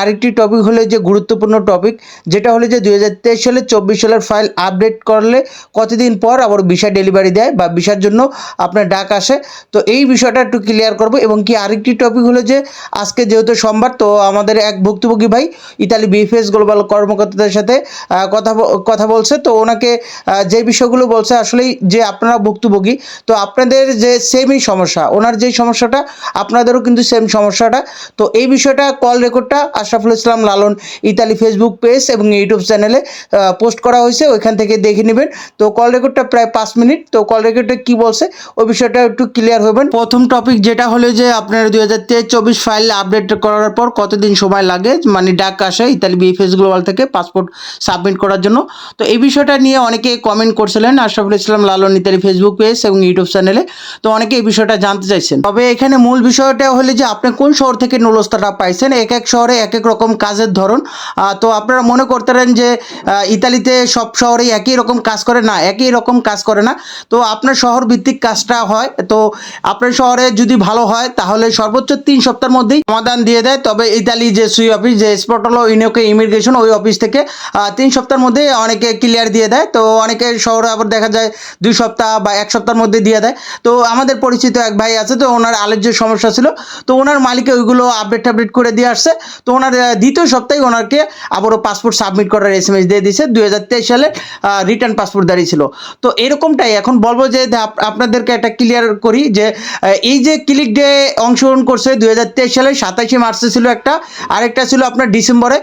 আরেকটি টপিক হলো যে গুরুত্বপূর্ণ টপিক যেটা হলো যে দুই হাজার তেইশ সালে চব্বিশ সালের ফাইল আপডেট করলে কতদিন পর আবার ভিসা ডেলিভারি দেয় বা ভিসার জন্য আপনার ডাক আসে। তো এই বিষয়টা একটু ক্লিয়ার করব এবং কি আরেকটি টপিক হলো যে আজকে যেহেতু সোমবার, তো আমাদের এক ভুক্তভোগী ভাই ইতালি বিএফএস গ্লোবাল কর্মকর্তাদের সাথে কথা কথা বলছে। তো ওনাকে যে বিষয়গুলো বলছে, আসলেই যে আপনারা ভুক্তভোগী, তো আপনাদের যে সেমই সমস্যা, ওনার যেই সমস্যাটা, আপনাদেরও কিন্তু সেম সমস্যাটা। তো এই বিষয়টা কল রেকর্ডটা Ashraful Islam Lalon Italy Facebook page এবং ইউটিউব চ্যানেলে পোস্ট করা হয়েছে, ওইখান থেকে দেখে নেবেন। তো কল রেকর্ডটা প্রায় পাঁচ মিনিট তো কল রেকর্ডটা কি বলছে, ওই বিষয়টা একটু ক্লিয়ার হবেন। প্রথম টপিক যেটা হলো যে, আপনার দুই হাজার তেইশ চব্বিশ ফাইল আপডেট করার পর কতদিন সময় লাগে মানে ডাক আসে ইতালি বিএফএস গ্লোবাল থেকে পাসপোর্ট সাবমিট করার জন্য। তো এই বিষয়টা নিয়ে অনেকে কমেন্ট করছিলেন, Ashraful Islam Lalon Italy Facebook page এবং ইউটিউব চ্যানেলে তো অনেকে এই বিষয়টা জানতে চাইছেন। তবে এখানে মূল বিষয়টা হলো যে, আপনি কোন শহর থেকে নুলস্তাটা পাইছেন? এক এক শহরে এক এক রকম কাজের ধরন। তো আপনারা মনে করতেন যে ইতালিতে সব শহরেই একই রকম কাজ করে? না, একই রকম কাজ করে না। তো আপনার শহর ভিত্তিক কাজটা হয়। তো আপনার শহরে যদি ভালো হয়, তাহলে সর্বোচ্চ তিন সপ্তাহের মধ্যেই সমাধান দিয়ে দেয়। তবে ইতালি যে সুই অফিস, যে স্পটলো, ইনোকে ইমিগ্রেশন, ওই অফিস থেকে তিন সপ্তাহের মধ্যে অনেকে ক্লিয়ার দিয়ে দেয়। তো অনেকে শহরে আবার দেখা যায় দুই সপ্তাহ বা এক সপ্তাহের মধ্যে দিয়ে দেয়। তো আমাদের পরিচিত এক ভাই আছে, তো ওনার আলের যে সমস্যা ছিল, তো ওনার মালিকে ওইগুলো আপডেট আপডেট করে দিয়ে আসছে। তো ওনার দ্বিতীয় সপ্তাহে ওনাকে আবারও পাসপোর্ট সাবমিট করার এস এম এস দিয়ে দিয়েছে। দুই হাজার তেইশ সালে রিটার্ন পাসপোর্ট দাঁড়িয়েছিল তো এরকমটাই এখন বলব যে আপ- আপনাদেরকে একটা ক্লিয়ার করি যে এই যে ক্লিক ডে অংশগ্রহণ করছে দুই হাজার তেইশ সালে, সাতাশে মার্চে ছিল একটা, আরেকটা ছিল আপনার ডিসেম্বরে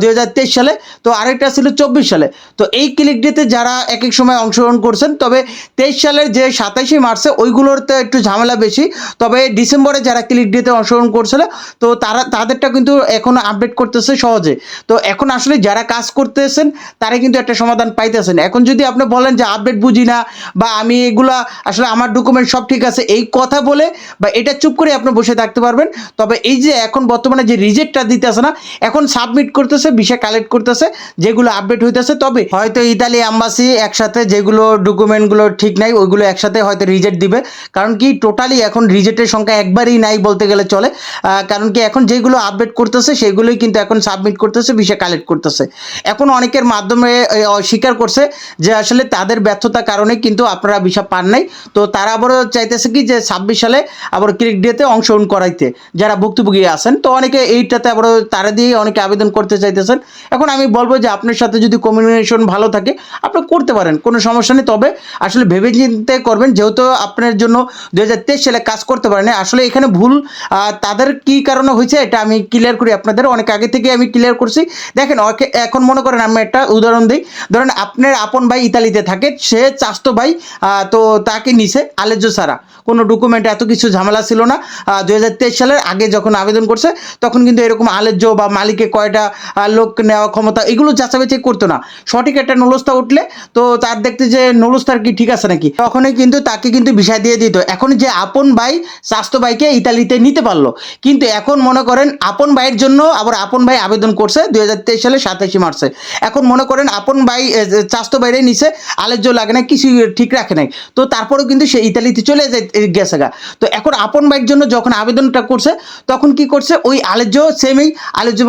দুই হাজার তেইশ সালে, তো আরেকটা ছিল চব্বিশ সালে। তো এই ক্লিক ডেতে যারা এক এক সময় অংশগ্রহণ করছেন, তবে তেইশ সালের যে সাতাশে মার্চে ওইগুলোতে একটু ঝামেলা বেশি। তবে ডিসেম্বরে যারা ক্লিক ডেতে অংশগ্রহণ করছিল, তো তারা, তাদেরটা কিন্তু এখন আপডেট করতেছে সহজে। তো এখন আসলে যারা কাজ করতেছেন তারা কিন্তু একটা সমাধান পাইতেছেন। এখন যদি আপনি বলেন যে আপডেট বুঝি না, বা আমি এগুলা আসলে আমার ডকুমেন্ট সব ঠিক আছে, এই কথা বলে বা এটা চুপ করে আপনি বসে থাকতে পারবেন। তবে এই যে এখন বর্তমানে যে রিজেক্টটা দিতেছে না, এখন সাবমিট করতেছে, বিষয় কালেক্ট করতেছে, যেগুলো আপডেট হইতেছে। তবে হয়তো ইতালি অ্যাম্বাসি একসাথে যেগুলো ডকুমেন্টগুলো ঠিক নাই, ওইগুলো একসাথে হয়তো রিজেক্ট দিবে। কারণ কি টোটালি এখন রিজেক্টের সংখ্যা একবারই নাই বলতে গেলে চলে। কারণ কি, এখন যেগুলো আপডেট করতেছে সেগুলোই কিন্তু এখন সাবমিট করতেছে বিষয় কালেক্ট করতেছে। এখন অনেকের মাধ্যমে এ, অস্বীকার করছে যে আসলে তাদের ব্যর্থতার কারণে কিন্তু আপনারা ভিসা পান নাই। তো তারা আবারও চাইতেছে কি যে ছাব্বিশ সালে আবার ক্লিক ডেতে অংশগ্রহণ করাইতে যারা ভুক্তভোগী আছেন। তো অনেকে এইটাতে আবারও তারা দিয়ে অনেকে আবেদন করতে চাইতেছেন। এখন আমি বলব যে আপনার সাথে যদি কমিউনিকেশন ভালো থাকে আপনি করতে পারেন কোনো সমস্যা নেই। তবে আসলে ভেবে চিন্তে করবেন যেহেতু আপনার জন্য দু হাজার তেইশ সালে কাজ করতে পারেন। আসলে এখানে ভুল তাদের কি কারণে হয়েছে এটা আমি ক্লিয়ার করি আপনাদের অনেক আগে থেকে আমি ক্লিয়ার করছি। দেখেন এখন মনে করেন আমি একটা উদাহরণ দিই। ধরেন, আপনার আপন ভাই ইতালিতে থাকে, সে চাস্তো ভাই তো তাকে নিছে আলেজ্য ছাড়া। কোনো ডকুমেন্ট এত কিছু ঝামেলা ছিল না। দু হাজার তেইশ সালের আগে যখন আবেদন করছে, তখন কিন্তু এরকম আলেজ্য বা মালিকে কয়টা লোক নেওয়া ক্ষমতা, এগুলো যাচাবাচাই করতো না। সঠিক একটা নলস্তা উঠলে তো তার দেখতে যে নলস্তার কি ঠিক আছে নাকি? তখনই কিন্তু তাকে কিন্তু বিষয় দিয়ে দিত। এখন যে আপন ভাই স্বাস্থ্য ভাইকে ইতালিতে নিতে পারল। কিন্তু এখন মনে করেন, আপন ভাইয়ের জন্য আবার আপন ভাই আবেদন করছে দুই হাজার তেইশ সালে সাতাশে মার্চে। এখন মনে করেন আপন ভাই এ, বাইরে নিছে আলেজ্য লাগে না কিছু ঠিক রাখে নাই। তো তারপরেও কিন্তু সে ইতালিতে চলে গেছে গা। তো এখন আপন ভাইয়ের জন্য যখন আবেদনটা করছে তখন কি করছে ওই আলেজ্য সেমই আলেজ্য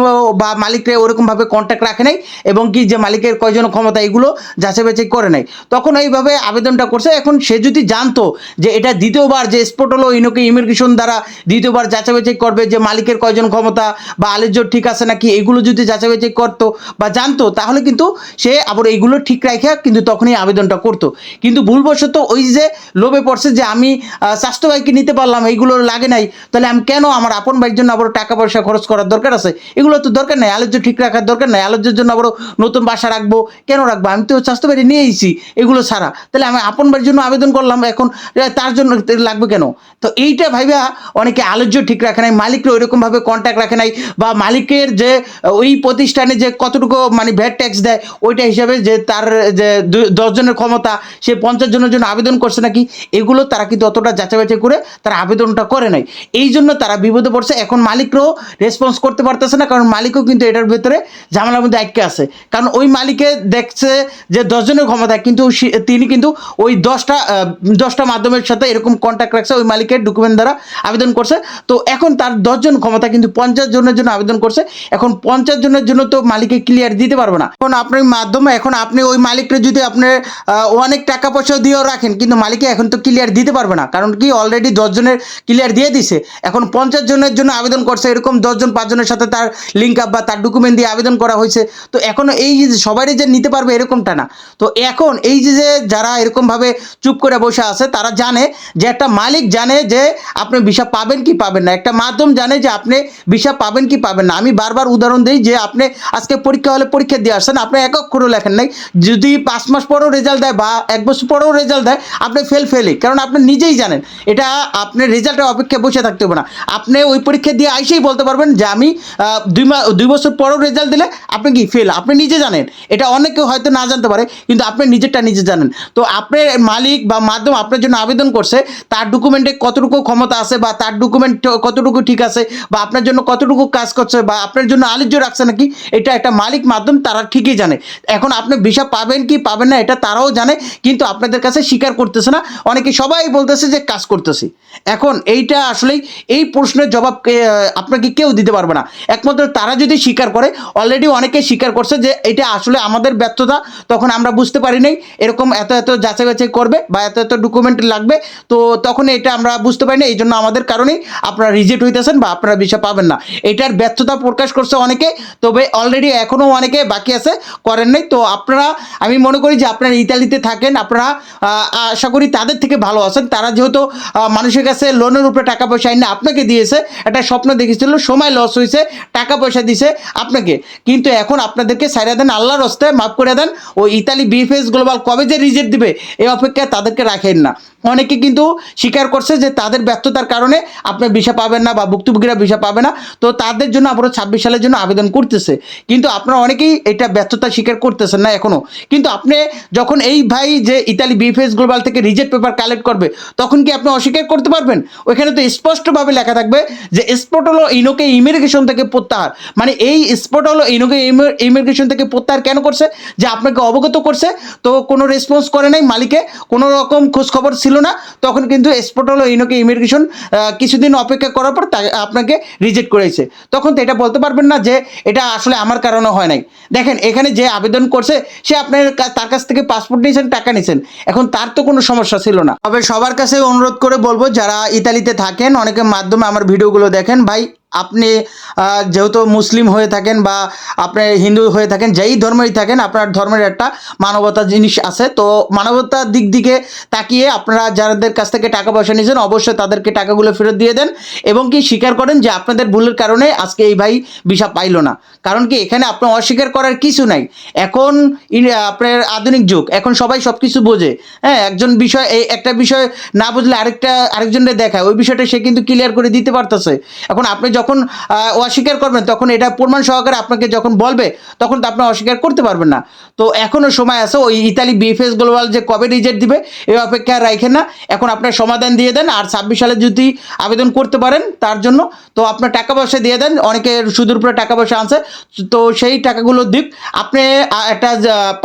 বা মালিকরা ওরকমভাবে কন্ট্যাক্ট রাখে নাই এবং কি যে মালিকের কয়জন ক্ষমতা এগুলো যাচাই বাছাই করে নাই। তখন এইভাবে আবেদনটা করছে এখন সে যদি জানতো যে এটা দ্বিতীয়বার যে স্পট হলো ইনোকে ইমিগ্রেশন দ্বারা দ্বিতীয়বার যাচাই বাছাই করবে যে মালিকের কয়জন ক্ষমতা বা আলেজ্য ঠিক আছে নাকি? এগুলো যদি যাচাই করতো বা জানতো, তাহলে কিন্তু সে আবার এইগুলো ঠিক রাখা কিন্তু তখনই আবেদনটা করতো। কিন্তু ভুলবশত ওই যে লোভে পড়ছে যে আমি স্বাস্থ্য নিতে পারলাম, এইগুলো লাগে নাই, তাহলে আমি কেন আমার আপন ভাইয়ের জন্য আবার টাকা পয়সা খরচ করার দরকার আছে? এগুলো তো দরকার নাই আলোচ্য ঠিক রাখার দরকার নাই আলোচ্যের জন্য আবার নতুন বাসা রাখব, কেন রাখব? আমি তো স্বাস্থ্য নিয়ে এসেছি এগুলো ছাড়া। তাহলে আমি আপন ভাইয়ের জন্য আবেদন করলাম, এখন তার জন্য লাগবে কেন? তো এইটা ভাইবা অনেকে আলোচ্য ঠিক রাখে নাই, মালিকরা ওইরকমভাবে কন্ট্যাক্ট রাখে নাই বা মালিকের যে, ওই প্রতিষ্ঠানে যে কতটুকু মানে ভ্যাট ট্যাক্স দেয়, ওইটা হিসাবে যে তার যে দশজনের ক্ষমতা, সে পঞ্চাশ জনের জন্য আবেদন করছে নাকি, এগুলো তারা কিন্তু অতটা যাচাই করে তারা আবেদনটা করে নাই। এই জন্য তারা বিপদে পড়ছে। এখন মালিকরাও রেসপন্স করতে পারতেছে না, কারণ মালিকও কিন্তু এটার ভেতরে ঝামেলার মধ্যে আটকে আছে। কারণ ওই মালিকে দেখছে যে দশজনের ক্ষমতা, কিন্তু তিনি কিন্তু ওই দশটা দশটা মাধ্যমের সাথে এরকম কন্ট্যাক্ট রাখছে, ওই মালিকের ডকুমেন্ট দ্বারা আবেদন করছে। তো এখন তার দশজন ক্ষমতা, কিন্তু পঞ্চাশ জনের জন্য আবেদন করছে। এখন পঞ্চাশ জনের জন্য তো মালিকে ক্লিয়ার দিতে পারবে না। এখন আপনার মাধ্যমে এখন আপনি ওই মালিককে যদি আপনি আহ, অনেক টাকা পয়সা দিয়েও রাখেন কিন্তু মালিকে এখন তো ক্লিয়ার দিতে পারবে না। কারণ কি অলরেডি দশজনের ক্লিয়ার দিয়ে দিছে। এখন পঞ্চাশ জনের জন্য আবেদন করছে এরকম দশজন পাঁচজনের সাথে তার লিঙ্ক আপ বা তার ডকুমেন্ট দিয়ে আবেদন করা হয়েছে। তো এখন এই যে সবারই যে নিতে পারবে এরকমটা না। তো এখন এই যে যে যারা এরকমভাবে চুপ করে বসে আছে তারা জানে যে একটা মালিক জানে যে আপনি ভিসা পাবেন কি পাবেন না। একটা মাধ্যম জানে যে আপনি ভিসা পাবেন কি পাবেন না? আমি বারবার উদাহরণ দিই যে আপনি আজকে পরীক্ষা হলে পরীক্ষা দিয়ে আসছেন আপনি এক অক্ষরও লেখেন নাই। যদি পাঁচ মাস পরেও রেজাল্ট দেয় বা এক বছর পরেও রেজাল্ট দেয়, আপনি ফেল ফেলই কারণ আপনি নিজেই জানেন। এটা আপনি রেজাল্টের অপেক্ষায় বসে থাকতে হবে না। আপনি ওই পরীক্ষা দিয়ে আইসেই বলতে পারবেন যে আমি দুই মাস দুই বছর পরেও রেজাল্ট দিলে আপনি কি ফেল আপনি নিজে জানেন। এটা অনেকে হয়তো না জানতে পারে, কিন্তু আপনি নিজেরটা নিজে জানেন। তো আপনার মালিক বা মাধ্যম আপনার জন্য আবেদন করছে, তার ডকুমেন্টে কতটুকু ক্ষমতা আছে বা তার ডকুমেন্ট কতটুকু ঠিক আছে বা আপনার জন্য কতটুকু কাজ করছে বা আপনার জন্য আলিজ্য রাখছে নাকি, এটা একটা মালিক মাধ্যম, তারা ঠিকই জানে। এখন আপনি ভিসা পাবেন কি পাবেন না, এটা তারাও জানে, কিন্তু আপনাদের কাছে স্বীকার করতেছে না। অনেকে সবাই বলতেছে যে কাজ করতেছি। এখন এইটা আসলেই, এই প্রশ্নের জবাব আপনাকে কেউ দিতে পারবে না। একমাত্র তারা যদি স্বীকার করে অলরেডি অনেকে স্বীকার করছে যে এটা আসলে আমাদের ব্যর্থতা, তখন আমরা বুঝতে পারি নাই, এরকম এত এত যাচাই বাছাই করবে বা এত এত ডকুমেন্ট লাগবে, তো তখন এটা আমরা বুঝতে পারি না এই জন্য আমাদের কারণেই আপনারা রিজেক্ট হইতেছেন বা আপনারা ভিসা পাবেন না। এটার ব্যর্থতা প্রকাশ করছে অনেকে, তবে অলরেডি এখনও অনেকে বাকি আছে, করেন নাই। তো আপনারা, আমি মনে করি যে আপনারা ইতালিতে থাকেন, আপনারা আশা করি তাদের থেকে ভালো আছেন। তারা যেহেতু মানুষের কাছে লোনের উপরে টাকা পয়সা এনে আপনাকে দিয়েছে, একটা স্বপ্ন দেখেছিল, সময় লস হয়েছে, টাকা পয়সা দিছে আপনাকে। কিন্তু এখন আপনাদেরকে সাইরা দেন, আল্লাহর হস্তে মাফ করে দেন ও ইতালি বিএফএস গ্লোবাল কবে যে রিজেক্ট দিবে, এই অপেক্ষায় তাদেরকে রাখেন না। অনেকে কিন্তু স্বীকার করছে যে তাদের ব্যর্থতার কারণে আপনি ভিসা পাবেন না বা ভুক্তভোগীরা ভিসা পাবে না। তো তাদের জন্য আবারও ছাব্বিশ সালের জন্য আবেদন করতেছে। কিন্তু আপনারা অনেকেই এটা ব্যর্থতা স্বীকার করতেছেন না এখনও কিন্তু আপনি যখন এই ভাই যে ইতালি বিএফএস গ্লোবাল থেকে রিজেক্ট পেপার কালেক্ট করবে, তখন কি আপনি অস্বীকার করতে পারবেন? ওইখানে তো স্পষ্টভাবে লেখা থাকবে যে স্পট হলো ইনোকে ইমিগ্রেশন থেকে প্রত্যাহার। মানে এই স্পট হলো ইনোকে ইমিগ্রেশন থেকে প্রত্যাহার কেন করছে? যে আপনাকে অবগত করছে, তো কোনো রেসপন্স করে নাই মালিকে, কোনো রকম খোঁজখবর ছিল না, তখন কিন্তু স্পট হলো ইনোকে ইমিগ্রেশন কিছুদিন অপেক্ষা করার পর আপনাকে রিজেক্ট করেছে। তখন তো এটা বলতে পারবেন না যে এটা আসলে আমার কারণে হয় নাই। দেখেন, এখানে যে আবেদন করছে, সে আপনার তার কাছ থেকে পাসপোর্ট নিয়েছেন, টাকা নিয়েছেন। এখন তার তো কোনো সমস্যা ছিল না। তবে সবার কাছে অনুরোধ করে বলব, যারা ইতালিতে থাকেন, অনেকের মাধ্যমে আমার ভিডিওগুলো দেখেন, ভাই আপনি যেহেতু মুসলিম হয়ে থাকেন বা আপনি হিন্দু হয়ে থাকেন, যেই ধর্মেই থাকেন, আপনার ধর্মের একটা মানবতা জিনিস আছে। তো মানবতার দিক দিকে তাকিয়ে আপনারা যাদের কাছ থেকে টাকা পয়সা নিয়েছেন, অবশ্যই তাদেরকে টাকাগুলো ফেরত দিয়ে দেন এবং কি স্বীকার করেন যে আপনাদের ভুলের কারণে আজকে এই ভাই ভিসা পাইলো না। কারণ কি, এখানে আপনার অস্বীকার করার কিছু নাই। এখন আপনার আধুনিক যুগ, এখন সবাই সব কিছু বোঝে। হ্যাঁ একজন বিষয়, এই একটা বিষয় না বুঝলে আরেকটা, আরেকজনের দেখায়। ওই বিষয়টা সে কিন্তু ক্লিয়ার করে দিতে পারতেছে। এখন আপনি যখন অস্বীকার করবেন, তখন এটা প্রমাণ সহকারে আপনাকে যখন বলবে, তখন তো আপনি অস্বীকার করতে পারবেন না। তো এখনও সময় আছে, ওই ইতালি বিএফএস গ্লোবাল যে কবে রিজেক্ট দিবে এই অপেক্ষা রাখেন না। এখন আপনার সমাধান দিয়ে দেন, আর ছাব্বিশ সালে যদি আবেদন করতে পারেন তার জন্য, তো আপনার টাকা পয়সা দিয়ে দেন, অনেকে সুদূর উপরে টাকা পয়সা আছে তো সেই টাকাগুলো দিক। আপনি একটা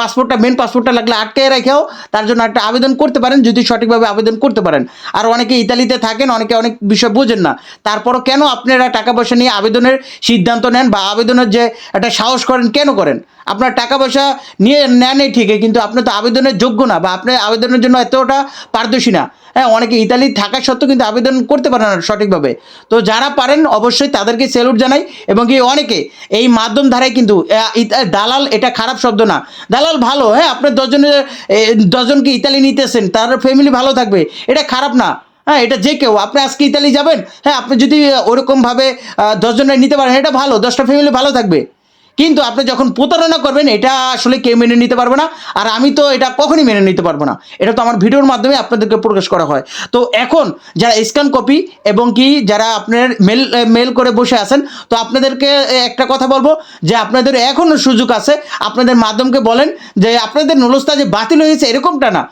পাসপোর্টটা মেন পাসপোর্টটা লাগলে আটকে রেখেও তার জন্য একটা আবেদন করতে পারেন, যদি সঠিকভাবে আবেদন করতে পারেন। আর অনেকে ইতালিতে থাকেন, অনেকে অনেক বিষয় বোঝেন না। তারপরও কেন আপনারা টাকা পয়সা নিয়ে আবেদনের সিদ্ধান্ত নেন বা আবেদনের যে একটা সাহস করেন, কেন করেন? আপনার টাকা পয়সা নিয়ে নেনই ঠিকই, কিন্তু আপনি তো আবেদনের যোগ্য না বা আপনি আবেদনের জন্য এতটা পারদর্শী না। হ্যাঁ অনেকে ইতালি থাকা সত্ত্বেও কিন্তু আবেদন করতে পারে না সঠিকভাবে। তো যারা পারেন অবশ্যই তাদেরকে স্যালুট জানাই এবং কি অনেকে এই মাধ্যম ধারায় কিন্তু দালাল এটা খারাপ শব্দ না। দালাল ভালো হ্যাঁ আপনি দশজনের দশজনকে ইতালি নিতেছেন, তার ফ্যামিলি ভালো থাকবে, এটা খারাপ না। হ্যাঁ এটা যে কেউ। আপনি আজকে ইতালি যাবেন হ্যাঁ আপনি যদি ওরকমভাবে দশজনের নিতে পারেন, এটা ভালো, দশটা ফ্যামিলি ভালো থাকবে। কিন্তু আপনি যখন প্রতারণা করবেন, এটা আসলে কেউ মেনে নিতে পারবে না, আর আমি তো এটা কখনই মেনে নিতে পারব না। এটা তো আমার ভিডিওর মাধ্যমে আপনাদেরকে প্রকাশ করা হয়। তো এখন যারা স্ক্যান কপি এবং কি যারা আপনার মেল মেল করে বসে আছেন, তো আপনাদেরকে একটা কথা বলব, যে আপনাদের এখনও সুযোগ আছে, আপনাদের মাধ্যমকে বলেন যে আপনাদের নলস্তা যে বাতিল হয়েছে এরকমটা না।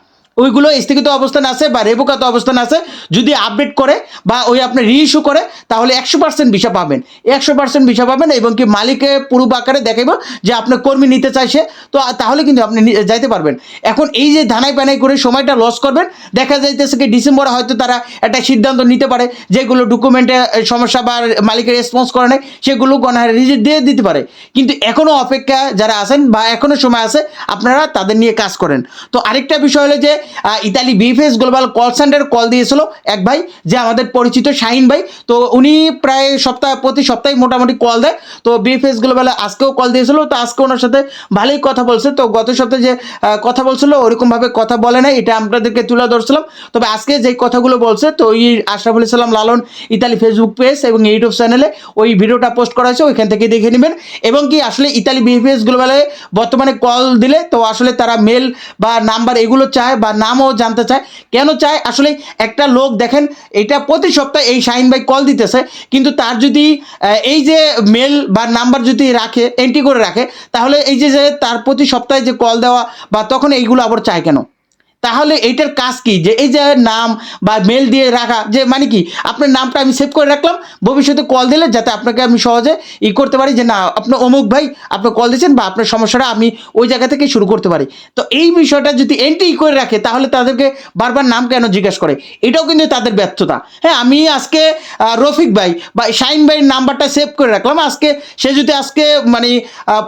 ওইগুলো স্থগিত অবস্থান আছে বা রেবুকাত অবস্থান আছে, যদি আপডেট করে বা ওই আপনি রিইস্যু করে, তাহলে একশো পার্সেন্ট ভিসা পাবেন। একশো পার্সেন্ট ভিসা পাবেন এবং কি মালিকে পুরো আকারে দেখাইব যে আপনার কর্মী নিতে চাইছে। তো তাহলে কিন্তু আপনি যাইতে পারবেন। এখন এই যে ধানাই পানাই করে সময়টা লস করবেন, দেখা যাইতেছে কি ডিসেম্বরে হয়তো তারা একটা সিদ্ধান্ত নিতে পারে যেগুলো ডকুমেন্টে সমস্যা বা মালিকের রেসপন্স করে নেয় সেগুলো গণহারে রিজেক্ট দিয়ে দিতে পারে। কিন্তু এখনও অপেক্ষা যারা আছেন বা এখনও সময় আছে, আপনারা তাদের নিয়ে কাজ করেন। তো আরেকটা বিষয় হলো যে Italy BFS global call centre call দিয়েছিল এক ভাই, যে আমাদের পরিচিত শাহিন ভাই। তো উনি প্রায় সপ্তাহ, প্রতি সপ্তাহে মোটামুটি কল দেয়। তো বিএফএস গ্লোবালে আজকেও কল দিয়েছিল। তো আজকে ওনার সাথে ভালোই কথা বলছে। তো গত সপ্তাহে যে কথা বলছিল, ওরকমভাবে কথা বলে নাই। এটা আপনাদেরকে তুলে ধরছিলাম। তবে আজকে যে কথাগুলো বলছে, তো ওই Ashraful Islam Lalon Italy Facebook page এবং ইউটিউব চ্যানেলে ওই ভিডিওটা পোস্ট করা হয়েছে। ওইখান থেকে দেখে নেবেন। এবং কি আসলে ইতালি বিএফএস গ্লোবালে বর্তমানে কল দিলে, তো আসলে তারা মেল বা নাম্বার এগুলো চায় বা নামও জানতে চায়। কেন চায়? আসলে একটা লোক দেখেন, এটা প্রতি সপ্তাহে এই শাহিন ভাই কল দিতেছে, কিন্তু তার যদি এই যে মেল বা নাম্বার যদি রাখে এন্ট্রি করে রাখে, তাহলে এই যে যে তার প্রতি সপ্তাহে যে কল দেওয়া বা তখন এইগুলো আবার চায় কেন? তাহলে এইটার কাজ কি? যে এই যে নাম বা মেল দিয়ে রাখা, যে মানে কি? আপনার নামটা আমি সেভ করে রাখলাম, ভবিষ্যতে কল দিলে যাতে আপনাকে আমি সহজে ই করতে পারি যে না, আপনার অমুক ভাই আপনি কল দিয়েছেন বা আপনার সমস্যাটা আমি ওই জায়গা থেকে শুরু করতে পারি। তো এই বিষয়টা যদি এন্ট্রি করে রাখে, তাহলে তাদেরকে বারবার নাম কেন জিজ্ঞাসা করে? এটাও কিন্তু তাদের ব্যর্থতা। হ্যাঁ আমি আজকে রফিক ভাই বা শাইন ভাইয়ের নাম্বারটা সেভ করে রাখলাম। আজকে, সে যদি আজকে মানে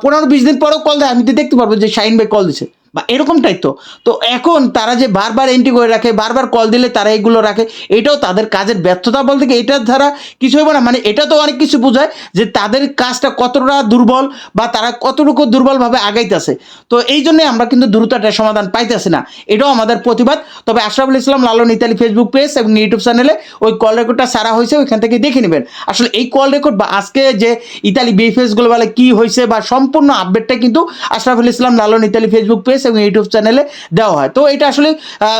পনেরো, বিশ দিন পরেও কল দেয়, আমি তো দেখতে পারব যে শাইন ভাই কল দিছে বা এরকম এরকমটাই তো। তো এখন তারা যে বারবার এন্ট্রি করে রাখে, বারবার কল দিলে তারা এগুলো রাখে, এটাও তাদের কাজের ব্যর্থতা বলতে কি এটার দ্বারা কিছু হবে না। মানে এটা তো অনেক কিছু বোঝায় যে তাদের কাজটা কতটা দুর্বল বা তারা কতটুকু দুর্বলভাবে আগাইতেছে। তো এই জন্যে আমরা কিন্তু দ্রুত একটা সমাধান পাইতেছি না। এটাও আমাদের প্রতিবাদ। তবে Ashraful Islam Lalon Italy Facebook page এবং ইউটিউব চ্যানেলে ওই কল রেকর্ডটা সারা হয়েছে, ওইখান থেকে দেখে নেবেন। আসলে এই কল রেকর্ড বা আজকে যে ইতালি বিএফএস গ্লোবালে কি হয়েছে বা সম্পূর্ণ আপডেটটা কিন্তু Ashraful Islam Lalon Italy Facebook page এবং ইউটিউব চ্যানেলে দেওয়া হয়। তো এটা আসলে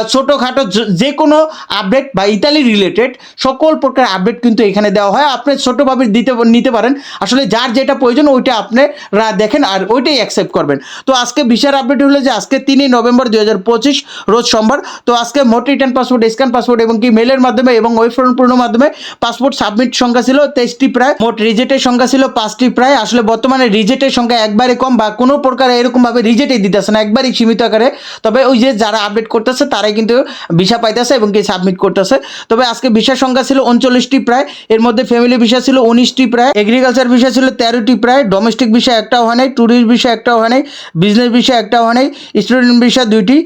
ছোটোখাটো যে- কোনো আপডেট বা ইতালি রিলেটেড সকল প্রকার আপডেট কিন্তু এখানে দেওয়া হয়। আপনি ছোটোভাবে দিতে, নিতে পারেন। আসলে যার যেটা প্রয়োজন ওইটা আপনারা দেখেন আর ওইটাই অ্যাকসেপ্ট করবেন। তো আজকে বিশাল আপডেট হলো যে আজকে তিনই নভেম্বর দুই হাজার পঁচিশ, রোজ সোমবার। তো আজকে মোট রিটার্ন পাসপোর্ট স্ক্যান পাসপোর্ট এবং কি মেলের মাধ্যমে এবং ওয়েব ফর্ম পূর্ণ মাধ্যমে পাসপোর্ট সাবমিট সংখ্যা ছিল তেইশটি প্রায়। মোট রিজেক্টের সংখ্যা ছিল পাঁচটি প্রায়। আসলে বর্তমানে রিজেক্টের সংখ্যা একবারে কম বা কোনো প্রকার এরকমভাবে রিজেক্টই দিতেছে না। একবারই সীমিত আকারে। তবে ওই যে যারা আপডেট করতেছে, তারাই কিন্তু ভিসা পাইতেছে এবং কি সাবমিট করতেছে। তবে আজকে ভিসার সংখ্যা ছিল উনচল্লিশটি প্রায়। এর মধ্যে ফ্যামিলি ভিসা ছিল উনিশটি প্রায়। এগ্রিকালচার ভিসা ছিল তেরোটি প্রায়। ডোমেস্টিক ভিসা একটাও হয় নাই। ট্যুরিস্ট ভিসা একটাও হয় নাই। বিজনেস ভিসা একটাও হয় নাই। স্টুডেন্ট ভিসা দুইটি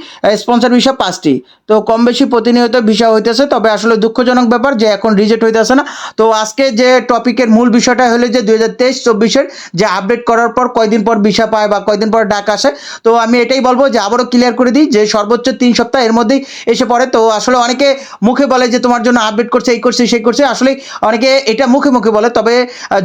স্পন্সর ভিসা পাঁচটি। তো কম বেশি প্রতিনিয়ত ভিসা হইতেছে। তবে আসলে দুঃখজনক ব্যাপার যে এখন রিজেক্ট হইতেছে না। তো আজকে যে টপিকের মূল বিষয়টা হলো যে দুই হাজার তেইশ চব্বিশের যে আপডেট করার পর কয়দিন পর ভিসা পায় বা কয়দিন পর ডাক আসে। তো আমি এটাই বলব যে আবারও ক্লিয়ার করে দিই যে সর্বোচ্চ তিন সপ্তাহ এর মধ্যেই এসে পড়ে। তো আসলে অনেকে মুখে বলে যে তোমার জন্য আপডেট করছে, এই করছে, সেই করছে। আসলে অনেকে এটা মুখে মুখে বলে, তবে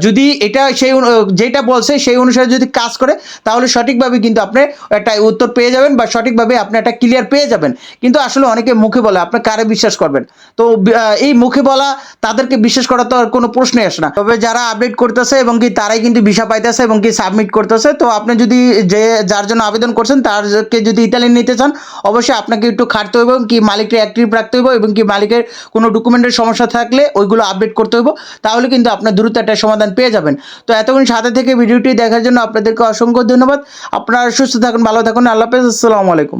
যদি এটা সেই যেটা বলছে সেই অনুসারে যদি কাজ করে, তাহলে সঠিকভাবে কিন্তু আপনি একটা উত্তর পেয়ে যাবেন বা সঠিকভাবে আপনি একটা ক্লিয়ার পেয়ে যাবেন। কিন্তু আসলে অনেকে মুখে বলে, আপনি কারে বিশ্বাস করবেন? তো এই মুখে বলা তাদেরকে বিশ্বাস করা তো আর কোনো প্রশ্নই আসে না। তবে যারা আপডেট করতেছে এবং কি তারাই কিন্তু ভিসা পাইতেছে এবং কি সাবমিট করতেছে, তো আপনি যদি যে, যার জন্য আবেদন করছেন তারকে যদি ইতালি নিতে চান, অবশ্যই আপনাকে একটু খাটতে হবে এবং কি মালিককে অ্যাক্টিভ রাখতে হইব এবং কি মালিকের কোনো ডকুমেন্টের সমস্যা থাকলে ওইগুলো আপডেট করতে হবে তাহলে কিন্তু আপনার দ্রুত একটা সমাধান পেয়ে যাবেন। তো এতক্ষণ সাথে থেকে ভিডিওটি দেখার জন্য আপনাদেরকে অসংখ্য ধন্যবাদ। আপনারা সুস্থ থাকুন, ভালো থাকুন, আল্লাহ হাফেজ, আসসালামু আলাইকুম।